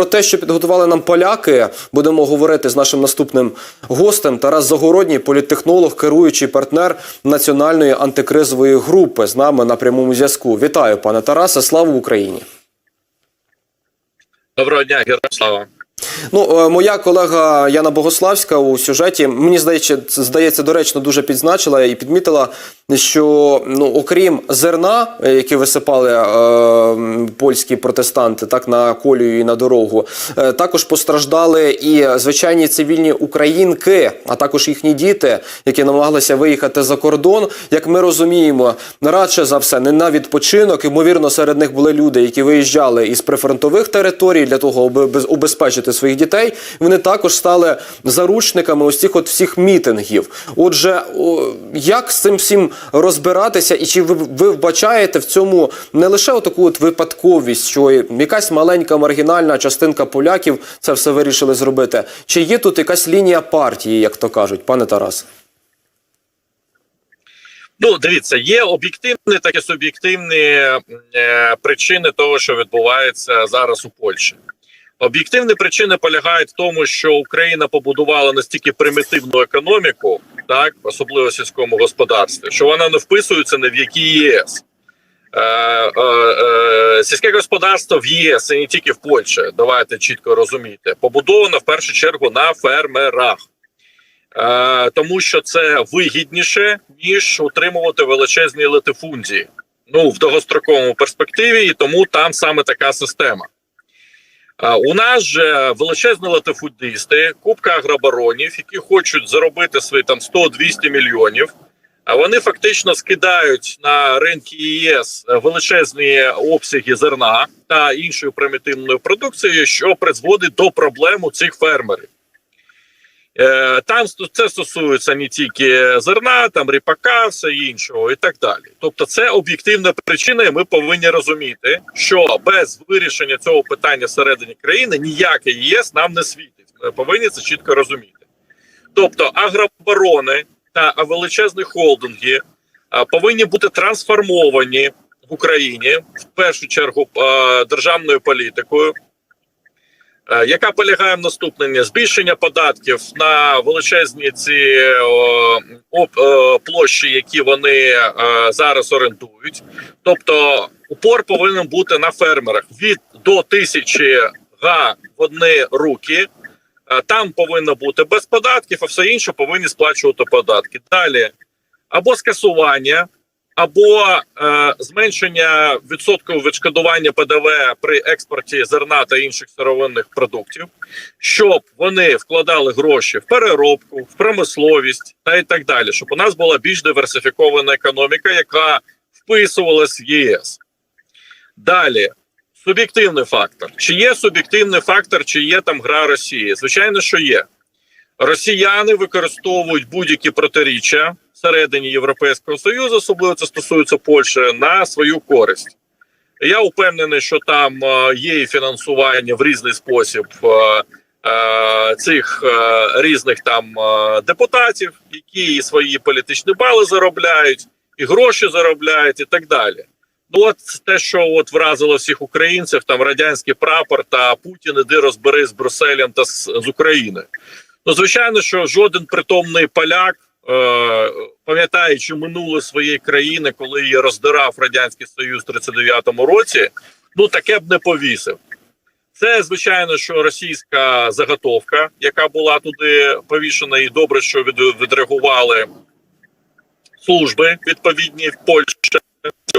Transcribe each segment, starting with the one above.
про те, що підготували нам поляки, будемо говорити з нашим наступним гостем. Тарас Загородній, політтехнолог, керуючий партнер національної антикризової групи з нами на прямому зв'язку. Вітаю, пане Тарасе. Слава Україні! Доброго дня, героям слава. Ну, е, моя колега Яна Богославська у сюжеті мені здається, здається, доречно дуже підзначила і підмітила, що ну, окрім зерна, е, яке висипали е, польські протестанти, так на колію і на дорогу, е, також постраждали і звичайні цивільні українки, а також їхні діти, які намагалися виїхати за кордон. Як ми розуміємо, радше за все не на відпочинок. Ймовірно, серед них були люди, які виїжджали із прифронтових територій для того, аби без- убезпечити своїх дітей. Вони також стали заручниками ось цих от всіх мітингів. Отже, як з цим всім розбиратися, і чи ви, ви вбачаєте в цьому не лише отаку от випадковість, що якась маленька маргінальна частинка поляків це все вирішили зробити? Чи є тут якась лінія партії, як то кажуть, пане Тарас? Ну, дивіться, є об'єктивні, так і суб'єктивні е, причини того, що відбувається зараз у Польщі. Об'єктивні причини полягають в тому, що Україна побудувала настільки примітивну економіку, так особливо в сільському господарстві, що вона не вписується ні в які ЄС. Е, е, е, сільське господарство в ЄС і не тільки в Польщі. Давайте чітко розуміти, побудовано в першу чергу на фермерах. Е, тому що це вигідніше ніж утримувати величезні латифундії. Ну в довгостроковому перспективі, і тому там саме така система. У нас же величезні латифундисти, купка агробаронів, які хочуть заробити свої там 100-200 мільйонів. А вони фактично скидають на ринки ЄС величезні обсяги зерна та іншої примітивної продукції, що призводить до проблем у цих фермерів. Е, Там це стосується не тільки зерна, там ріпака, все іншого і так далі. Тобто, це об'єктивна причина, і ми повинні розуміти, що без вирішення цього питання всередині країни ніяке ЄС нам не світить. Ми повинні це чітко розуміти. Тобто, агробарони та величезні холдинги повинні бути трансформовані в Україні в першу чергу державною політикою. Е, яка полягає в наступному збільшення податків на величезні ці о, оп- е, площі, які вони е, зараз орендують. Тобто упор повинен бути на фермерах від до тисячі га в одні руки. Там повинно бути без податків, а все інше повинні сплачувати податки. Далі або скасування, або е, зменшення відсоткового відшкодування ПДВ при експорті зерна та інших сировинних продуктів, щоб вони вкладали гроші в переробку, в промисловість та і так далі, щоб у нас була більш диверсифікована економіка, яка вписувалась в ЄС. Далі. Суб'єктивний фактор. Чи є суб'єктивний фактор, чи є там гра Росії? Звичайно, що є. Росіяни використовують будь-які протиріччя всередині Європейського Союзу, особливо це стосується Польщі, на свою користь. Я впевнений, що там е, є і фінансування в різний спосіб е, е, цих різних там депутатів, які свої політичні бали заробляють, і гроші заробляють, і так далі. Ну, от те, що от вразило всіх українців, там радянський прапор та Путін, іди розбери з Брюсселем та з, з Україною. Ну, звичайно, що жоден притомний поляк, пам'ятаючи минуле своєї країни, коли її роздирав радянський союз в 39-му році, ну таке б не повісив. Це звичайно, що російська заготовка, яка була туди повішена, і добре, що від, відреагували служби відповідні в Польщі.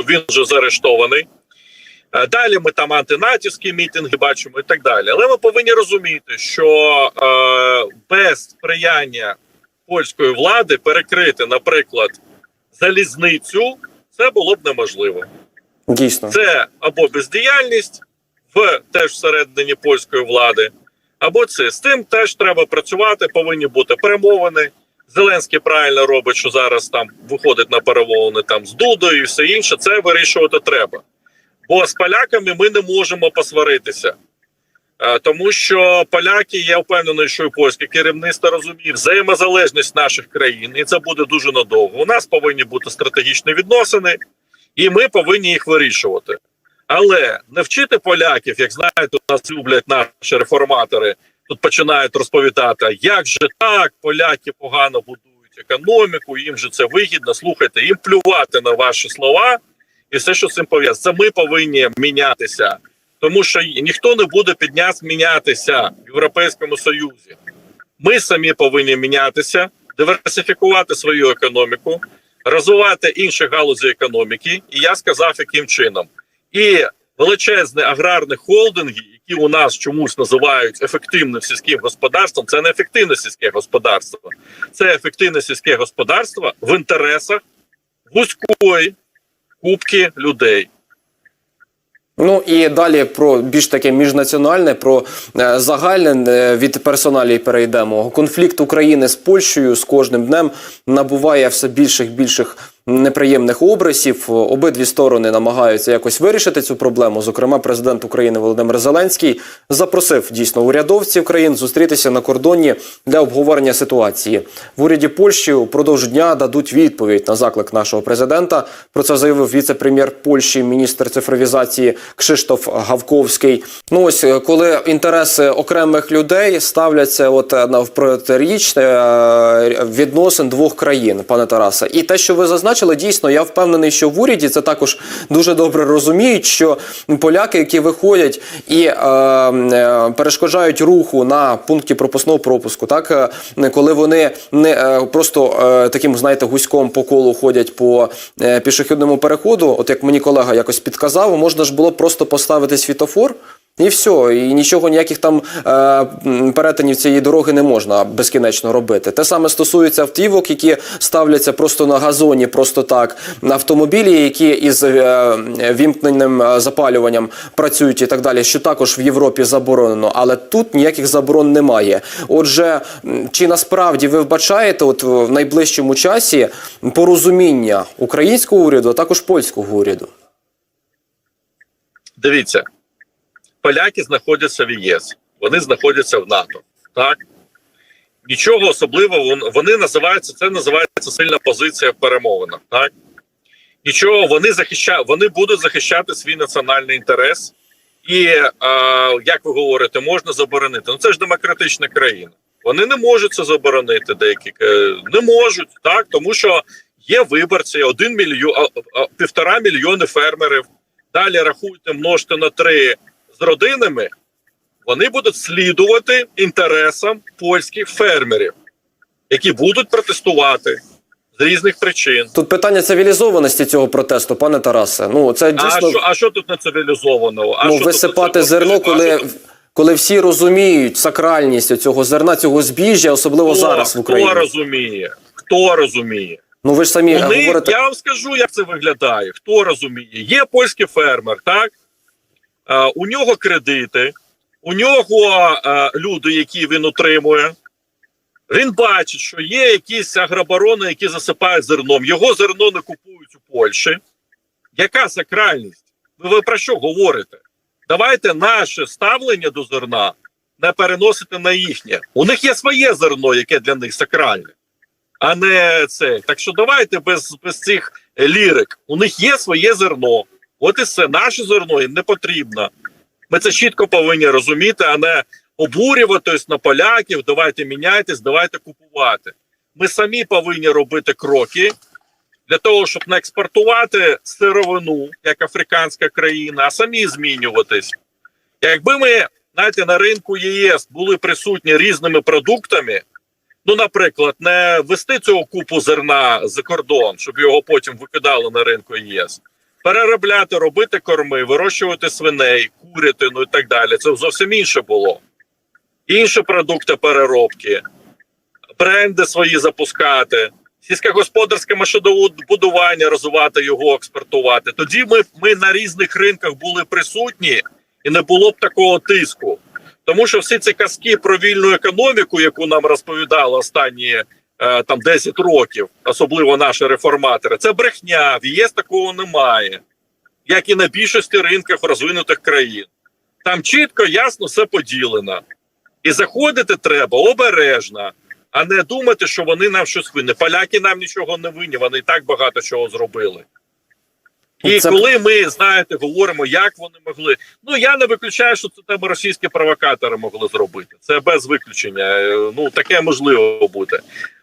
Він вже заарештований. Е, Далі ми там антинатівські мітинги бачимо і так далі. Але ми повинні розуміти, що е, без сприяння польської влади перекрити, наприклад, залізницю, це було б неможливо. Дійсно. Це або бездіяльність в теж всередині польської влади, або це з тим теж треба працювати. Повинні бути перемовини. Зеленський правильно робить, що зараз там виходить на перемовини там з Дудою і все інше. Це вирішувати треба. Бо з поляками ми не можемо посваритися. Е, Тому що поляки, я впевнений, що і польське керівництво розуміє взаємозалежність наших країн, і це буде дуже надовго. У нас повинні бути стратегічні відносини, і ми повинні їх вирішувати. Але не вчити поляків, як знаєте, у нас люблять наші реформатори. Тут починають розповідати, як же так, поляки погано будують економіку, їм же це вигідно. Слухайте, їм плювати на ваші слова і все, що з цим пов'язано. Це ми повинні мінятися, тому що ніхто не буде під нас мінятися в Європейському Союзі. Ми самі повинні мінятися, диверсифікувати свою економіку, розвивати інші галузі економіки. І я сказав, яким чином. І величезні аграрні холдинги, які у нас чомусь називають ефективним сільським господарством, це не ефективне сільське господарство, це ефективне сільське господарство в інтересах вузької кубки людей. Ну і далі про більш таке міжнаціональне, про е, загальне е, від персоналі перейдемо. Конфлікт України з Польщею з кожним днем набуває все більших більших неприємних обрисів. Обидві сторони намагаються якось вирішити цю проблему. Зокрема, президент України Володимир Зеленський запросив дійсно урядовців країн зустрітися на кордоні для обговорення ситуації. В уряді Польщі упродовж дня дадуть відповідь на заклик нашого президента. Про це заявив віце-прем'єр Польщі, міністр цифровізації Кшиштоф Гавковський. Ну ось коли інтереси окремих людей ставляться от е, навпротиріч е, відносин двох країн, пане Тарасе, і те, що ви зазначили, дійсно, я впевнений, що в уряді це також дуже добре розуміють, що поляки, які виходять і е, е, перешкоджають руху на пункті пропускного пропуску, так е, коли вони не е, просто е, таким, знаєте, гуськом по колу ходять по е, пішохідному переходу, от як мені колега якось підказав, можна ж було просто поставити світофор. І все, і нічого ніяких там е, перетинів цієї дороги не можна безкінечно робити. Те саме стосується автівок, які ставляться просто на газоні, просто так, на автомобілі, які із е, вімкненим е, запалюванням працюють і так далі, що також в Європі заборонено, але тут ніяких заборон немає. Отже, чи насправді ви вбачаєте, от в найближчому часі порозуміння українського уряду, а також польського уряду? Дивіться, поляки знаходяться в ЄС, вони знаходяться в НАТО. Так нічого особливого вони називаються. Це називається сильна позиція в перемовинах. Так нічого вони захищають, вони будуть захищати свій національний інтерес. І е, як ви говорите, можна заборонити. Ну це ж демократична країна. Вони не можуть це заборонити. Деякі е, не можуть так, тому що є виборці, один мільйон півтора мільйони фермерів. Далі рахуйте, множте на три з родинами. Вони будуть слідувати інтересам польських фермерів, які будуть протестувати з різних причин. Тут питання цивілізованості цього протесту, пане Тарасе. Ну це А що, а що тут не цивілізованого? А ну, що висипати не зерно, коли, коли всі розуміють сакральність цього зерна, цього збіжжя, особливо Хто- зараз в Україні. Хто розуміє? Хто розуміє? Ну ви ж самі них, говорите. я вам скажу, як це виглядає. Хто розуміє? Є польський фермер, так? А, у нього кредити, у нього люди, які він утримує. Він бачить, що є якісь агробарони, які засипають зерном. Його зерно не купують у Польщі. Яка сакральність? Ви, ви про що говорите? Давайте наше ставлення до зерна не переносити на їхнє. У них є своє зерно, яке для них сакральне а не це. Так що давайте без, без цих лірик. У них є своє зерно. От і все. Наше зерно їм не потрібно. Ми це чітко повинні розуміти, а не обурюватись на поляків. Давайте міняйтесь, давайте купувати. Ми самі повинні робити кроки для того, щоб не експортувати сировину як африканська країна, а самі змінюватись. Якби ми знаєте, на ринку ЄС були присутні різними продуктами, Ну, наприклад, не вести цього купу зерна за кордон, щоб його потім викидали на ринку ЄС, переробляти, робити корми, вирощувати свиней, курятину і так далі. Це зовсім інше було. Інші продукти переробки, бренди свої запускати, сільськогосподарське машинобудування, розвивати його, експортувати. Тоді ми, ми на різних ринках були присутні і не було б такого тиску. Тому що всі ці казки про вільну економіку, яку нам розповідали останні там 10 років, особливо наші реформатори, це брехня. В ЄС такого немає, як і на більшості ринках розвинутих країн. Там чітко, ясно все поділено. І заходити треба обережно, а не думати, що вони нам щось винні. Поляки нам нічого не винні, вони і так багато чого зробили. І Це- коли ми знаєте, говоримо, як вони могли. Ну я не виключаю, що це там російські провокатори могли зробити. Це без виключення. Е, Ну таке можливо бути.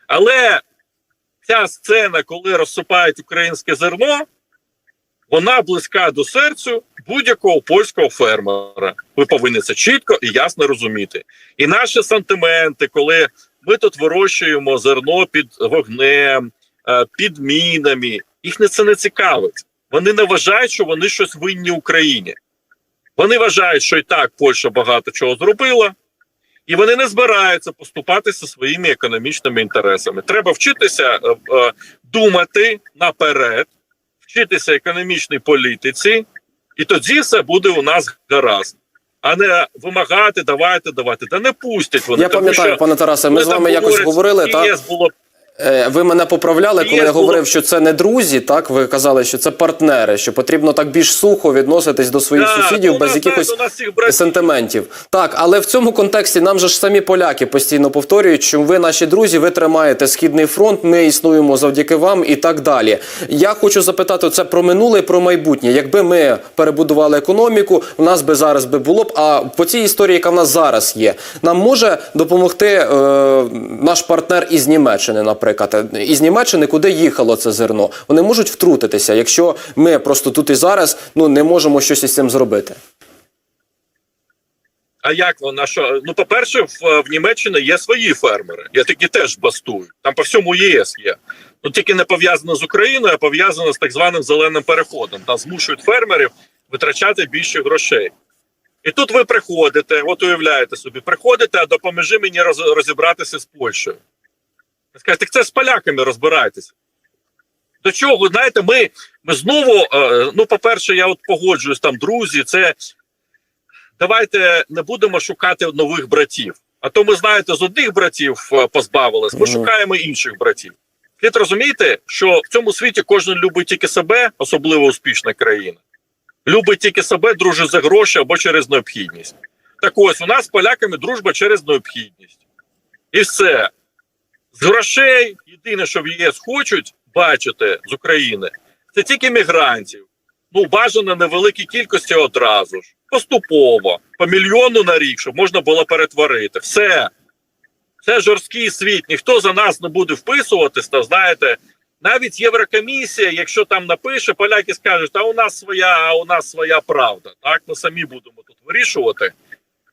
Але ця сцена, коли розсипають українське зерно, вона близька до серцю будь-якого польського фермера. Ви повинні це чітко і ясно розуміти. І наші сантименти, коли ми тут вирощуємо зерно під вогнем, е, під мінами, їх не це не цікавить. Вони не вважають, що вони щось винні Україні. Вони вважають, що і так Польща багато чого зробила, і вони не збираються поступатися своїми економічними інтересами. Треба вчитися е, е, думати наперед, вчитися економічній політиці, і тоді все буде у нас гаразд. А не вимагати, давайте, давайте. Та не пустять вони. Я пам'ятаю, пане Тарасе, ми з вами якось говорили. Так? ЄС було Ви мене поправляли, коли я говорив, що це не друзі. Так ви казали, що це партнери, що потрібно так більш сухо відноситись до своїх Так, сусідів ну, без нас, якихось знаєте, нас сентиментів. Так, але в цьому контексті нам же ж самі поляки постійно повторюють, що ви наші друзі, ви тримаєте східний фронт, ми існуємо завдяки вам і так далі. Я хочу запитати це про минуле і про майбутнє. Якби ми перебудували економіку, у нас би зараз би було б. А по цій історії, яка в нас зараз є, нам може допомогти е, наш партнер із Німеччини, наприклад, із Німеччини, куди їхало це зерно. Вони можуть втрутитися, якщо ми просто тут і зараз ну не можемо щось із цим зробити. А як вона що? Ну, по-перше, в, в Німеччині є свої фермери, які теж бастують. Там по всьому ЄС є. Ну тільки не пов'язано з Україною, а пов'язано з так званим зеленим переходом. Там змушують фермерів витрачати більше грошей. І тут ви приходите, от уявляєте собі, приходите, а допоможи мені роз, розібратися з Польщею. Ви скажете, так це з поляками розбирайтеся. До чого, знаєте, ми, ми знову, е, ну, по-перше, я от погоджуюсь там, друзі, це давайте не будемо шукати нових братів. А то ми знаєте, з одних братів е, позбавились, ми Мгм. шукаємо інших братів. Слід розумієте, що в цьому світі кожен любить тільки себе, особливо успішна країна. Любить тільки себе, дружить за гроші або через необхідність. Так ось у нас з поляками дружба через необхідність. І все. Грошей єдине, що в ЄС хочуть бачити з України, це тільки мігрантів. Ну, бажано невеликій кількості одразу ж, поступово, по мільйону на рік, щоб можна було перетворити. Все. Це жорсткий світ. Ніхто за нас не буде вписуватись, та знаєте, навіть Єврокомісія, якщо там напише, поляки скажуть, а у нас своя, а у нас своя правда. Так, ми самі будемо тут вирішувати,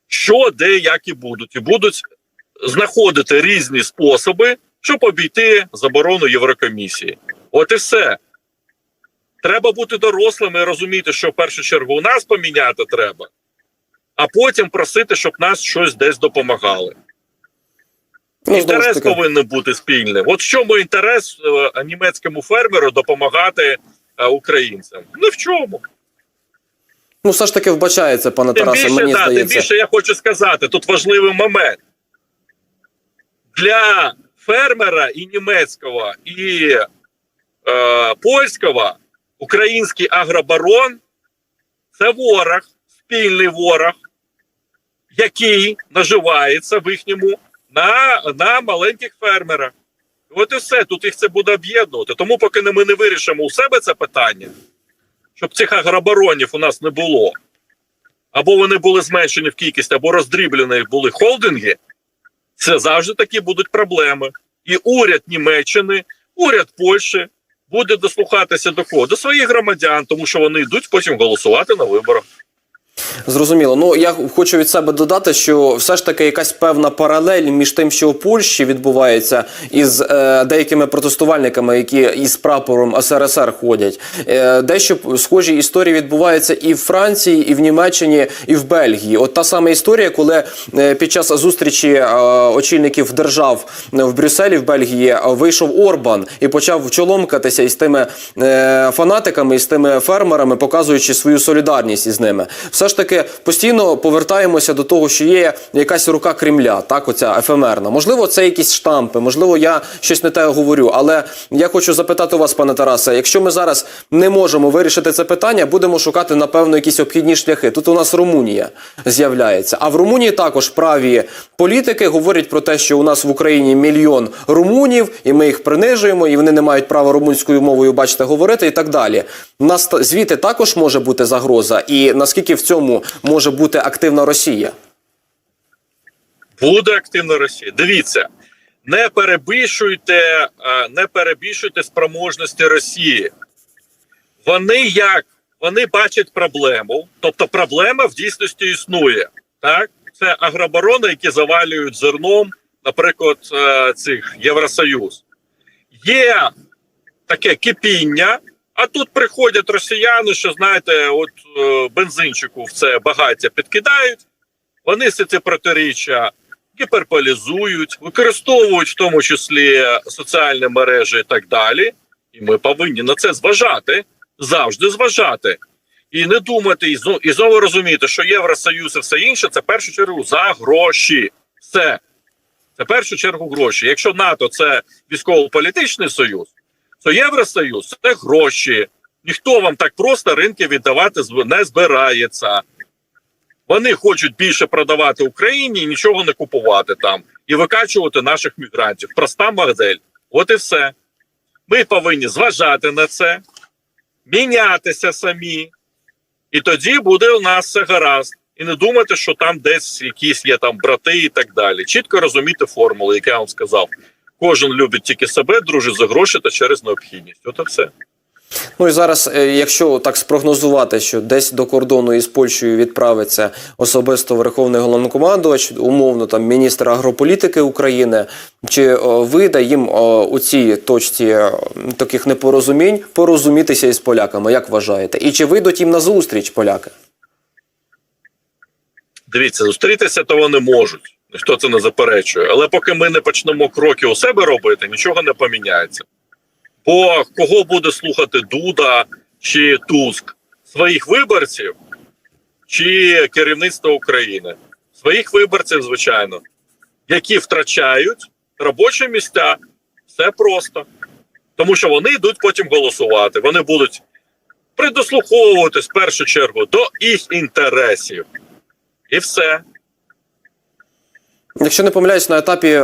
що, де, як і будуть. І будуть знаходити різні способи, щоб обійти заборону Єврокомісії. От і все. Треба бути дорослими і розуміти, що в першу чергу у нас поміняти треба, а потім просити, щоб нас щось десь допомагали. Ну, інтерес повинен бути спільний. От в чому інтерес е, німецькому фермеру допомагати е, українцям? Не в чому. Ну, все ж таки вбачається, пане Тарасе, мені да, тим більше я хочу сказати, тут важливий момент. Для фермера і німецького, і е, польського український агробарон це ворог, спільний ворог, який наживається в їхньому на, на маленьких фермерах. От і все, тут їх це буде об'єднувати. Тому, поки ми не вирішимо у себе це питання, щоб цих агробаронів у нас не було, або вони були зменшені в кількості, або роздріблені були холдинги, це завжди такі будуть проблеми. І уряд Німеччини, уряд Польщі буде дослухатися до кого? До своїх громадян, тому що вони йдуть потім голосувати на виборах. Зрозуміло. Ну я хочу від себе додати, що все ж таки якась певна паралель між тим, що у Польщі відбувається, із е, деякими протестувальниками, які із прапором СРСР ходять. Е, дещо схожі історії відбуваються і в Франції, і в Німеччині, і в Бельгії. От та сама історія, коли е, під час зустрічі е, очільників держав в Брюсселі в Бельгії е, вийшов Орбан і почав чоломкатися із тими е, фанатиками, із тими фермерами, показуючи свою солідарність із ними. Все ж таки постійно повертаємося до того, що є якась рука Кремля, так, оця ефемерна. Можливо, це якісь штампи, можливо, я щось не те говорю. Але я хочу запитати у вас, пане Тарасе, якщо ми зараз не можемо вирішити це питання, будемо шукати напевно якісь обхідні шляхи. Тут у нас Румунія з'являється. А в Румунії також праві Політики говорять про те, що у нас в Україні мільйон румунів, і ми їх принижуємо, і вони не мають права румунською мовою, бачите, говорити і так далі. Нас звідти також може бути загроза, і наскільки в цьому може бути активна Росія? Буде активна Росія. Дивіться, не перебільшуйте, е, не перебільшуйте спроможності Росії. Вони як? Вони бачать проблему, тобто проблема в дійсності існує. Так, це агроборони, які завалюють зерном, наприклад, е, цих Євросоюз. Є таке кипіння, а тут приходять росіяни, що знаєте, от е, бензинчику в це багаття підкидають. Вони всі ці протиріччя гіперполізують, використовують в тому числі соціальні мережі і так далі. І ми повинні на це зважати, завжди зважати. І не думати, і знову, і знову розуміти, що Євросоюз і все інше це в першу чергу за гроші. Все. Це в першу чергу гроші. Якщо НАТО це військово-політичний союз, то Євросоюз це гроші. Ніхто вам так просто ринки віддавати не збирається. Вони хочуть більше продавати Україні і нічого не купувати там і викачувати наших мігрантів. Проста модель. От і все. Ми повинні зважати на це, мінятися самі, і тоді буде у нас все гаразд. І не думати, що там десь якісь є там брати і так далі. Чітко розуміти формулу, яку я вам сказав. Кожен любить тільки себе, дружить за гроші та через необхідність. От і все. Ну і зараз, е, якщо так спрогнозувати, що десь до кордону із Польщею відправиться особисто Верховний головнокомандувач, умовно там міністр агрополітики України, чи о, вийде їм у цій точці е, таких непорозумінь порозумітися із поляками, як вважаєте? І чи вийдуть їм на зустріч поляки? Дивіться, зустрітися то вони можуть. Ніхто це не заперечує. Але поки ми не почнемо кроки у себе робити, нічого не поміняється. Бо кого буде слухати Дуда чи Туск? Своїх виборців чи керівництво України? Своїх виборців, звичайно, які втрачають робочі місця. Все просто. Тому що вони йдуть потім голосувати. Вони будуть придослуховуватись в першу чергу до їх інтересів. І все. Якщо не помиляюсь, на етапі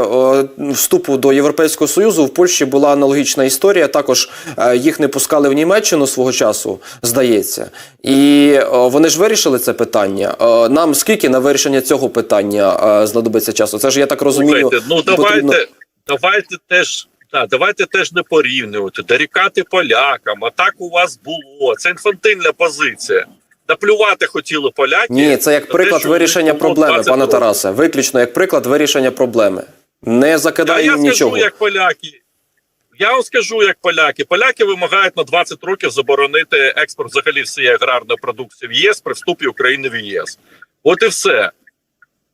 вступу до Європейського Союзу в Польщі була аналогічна історія. Також е, їх не пускали в Німеччину свого часу, здається. І вони ж вирішили це питання. Нам скільки на вирішення цього питання е, знадобиться часу? Це ж я так розумію. Слухайте, ну давайте, потрібно- давайте теж. Да, давайте теж не порівнювати, дорікати полякам. А так у вас було. Це інфантильна позиція. Наплювати хотіли поляки. Ні, це як те, приклад них вирішення проблеми, 20 пане. Тарасе. Виключно як приклад вирішення проблеми. Не Я, я нічого. скажу, як поляки. Я вам скажу, як поляки. Поляки вимагають на 20 років заборонити експорт взагалі всієї аграрної продукції в ЄС при вступі України в ЄС. От і все.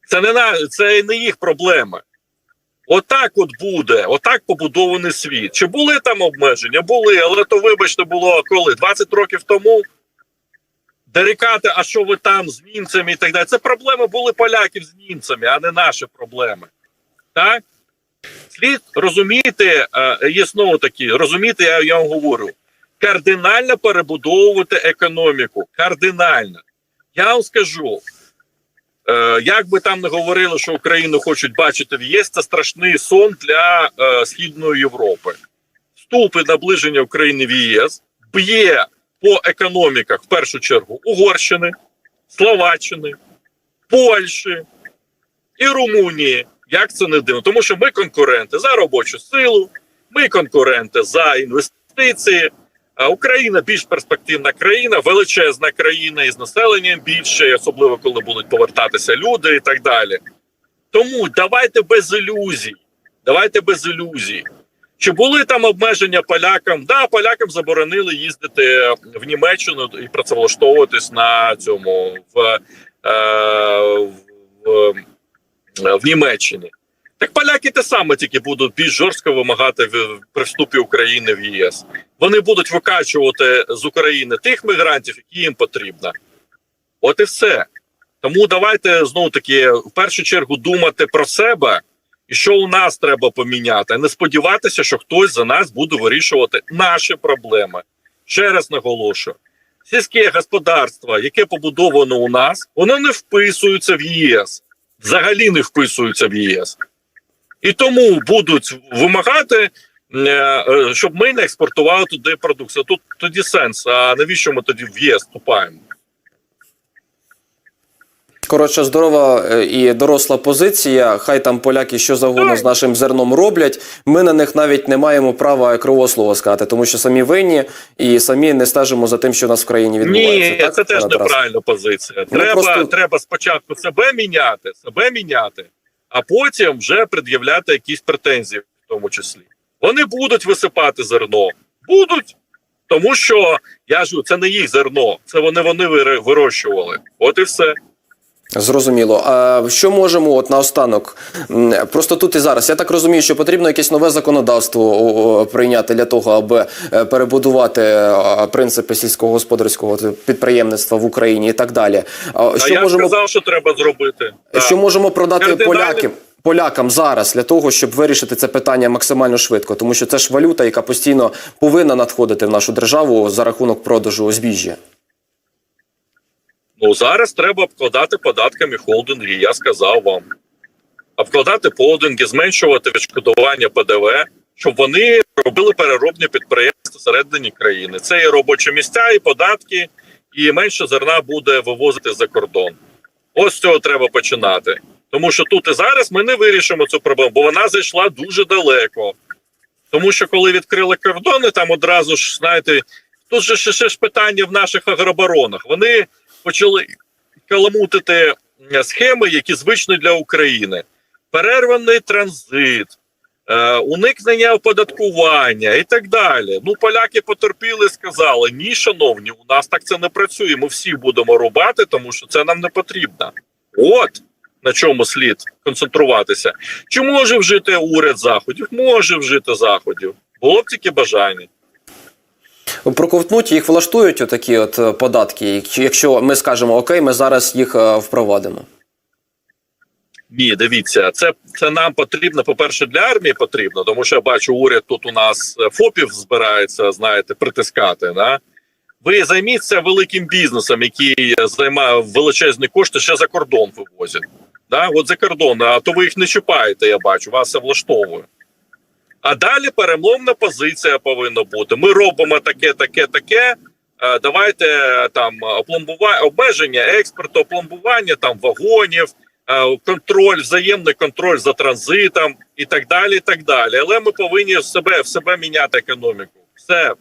Це не на це не їх проблема. Отак от буде, отак побудований світ. Чи були там обмеження? Були, але то, вибачте, було коли? 20 років тому. Дерикати, а що ви там з німцями і так далі. Це проблеми були поляків з німцями, а не наші проблеми. Так? Слід розуміти, е, є знову такі, розуміти, я, вам говорю, кардинально перебудовувати економіку. Кардинально. Я вам скажу, е, як би там не говорили, що Україну хочуть бачити в ЄС, це страшний сон для е, Східної Європи. Вступ і наближення України в ЄС б'є по економіках в першу чергу Угорщини, Словаччини, Польщі і Румунії. Як це не дивно? Тому що ми конкуренти за робочу силу, ми конкуренти за інвестиції. А Україна більш перспективна країна, величезна країна із населенням більше, особливо коли будуть повертатися люди і так далі. Тому давайте без ілюзій. Давайте без ілюзій. Чи були там обмеження полякам? Да, полякам заборонили їздити в Німеччину і працевлаштовуватись на цьому в, е, в, в Німеччині. Так поляки те саме тільки будуть більш жорстко вимагати в, при вступі України в ЄС. Вони будуть викачувати з України тих мігрантів, які їм потрібно. От і все. Тому давайте знову таки в першу чергу думати про себе і що у нас треба поміняти, не сподіватися, що хтось за нас буде вирішувати наші проблеми. Ще раз наголошую: сільське господарство, яке побудовано у нас, воно не вписується в ЄС. взагалі не вписуються в ЄС. І тому будуть вимагати, е, е, щоб ми не експортували туди продукцію. Тут тоді сенс. А навіщо ми тоді в ЄС вступаємо? Коротше, здорова е, і доросла позиція. Хай там поляки що завгодно з нашим зерном роблять. Ми на них навіть не маємо права кривого сказати, тому що самі винні і самі не стежимо за тим, що у нас в країні відбувається. Ні, так, це теж неправильна позиція. Ну, Треба, просто- треба спочатку себе міняти, себе міняти, а потім вже пред'являти якісь претензії, в тому числі. Вони будуть висипати зерно. Будуть. Тому що я ж це не їх зерно, це вони вони вирощували. От і все. Зрозуміло. А що можемо от наостанок? Просто тут і зараз. Я так розумію, що потрібно якесь нове законодавство прийняти для того, аби е, перебудувати е, принципи сільськогосподарського підприємництва в Україні і так далі. А а Що я можемо сказав, що треба зробити. Так. що можемо продати Кардинальне- полякам? Полякам зараз для того, щоб вирішити це питання максимально швидко, тому що це ж валюта, яка постійно повинна надходити в нашу державу за рахунок продажу збіжжя. Ну зараз треба обкладати податками холдинги. Я сказав вам. Обкладати холдинги, зменшувати відшкодування ПДВ, щоб вони робили переробні підприємства всередині країни. Це і робочі місця, і податки, і менше зерна буде вивозити за кордон. Ось з цього треба починати. Тому що тут і зараз ми не вирішимо цю проблему, бо вона зайшла дуже далеко. Тому що коли відкрили кордони, там одразу ж знаєте, тут же ще, ж питання в наших агробаронах. Вони почали каламутити е, схеми, які звичні для України: перерваний транзит, е, уникнення оподаткування і так далі. Ну, поляки потерпіли, сказали: ні, шановні, у нас так це не працює. Ми всі будемо рубати, тому що це нам не потрібно. От на чому слід концентруватися. Чи може вжити уряд заходів? Може вжити заходів. Було б тільки бажання. Проковтнуть їх влаштують отакі от е, податки, якщо- ми скажемо окей, ми зараз їх е, впровадимо. Ні, дивіться, це, це нам потрібно. По-перше, для армії потрібно, тому що я бачу, уряд тут у нас е, ФОПів збирається, знаєте, притискати. Да? Ви займіться великим бізнесом, який займає величезні кошти, ще за кордон вивозять. Да? От за кордон, а то ви їх не чіпаєте, я бачу, вас це влаштовує. А далі перемовна позиція повинна бути. Ми робимо таке, таке, таке. е, Давайте е, там опломбування, обмеження експорту, опломбування там вагонів, е, контроль, взаємний контроль за транзитом і так далі. і так далі. Але ми повинні в себе в себе міняти економіку. Все.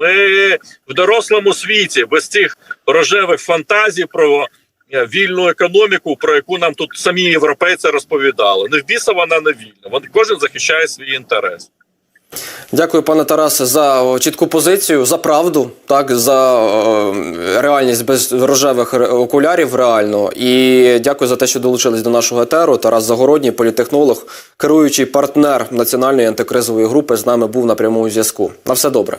Ми в дорослому світі без цих рожевих фантазій про вільну економіку, про яку нам тут самі європейці розповідали. Не в біса вона не вільна. Вон кожен захищає свій інтерес. Дякую, пане Тарасе, за чітку позицію, за правду, так за е, реальність без рожевих окулярів, реально. І дякую за те, що долучились до нашого етеру. Тарас Загородній, політехнолог, керуючий партнер національної антикризової групи, з нами був на прямому зв'язку. На все добре.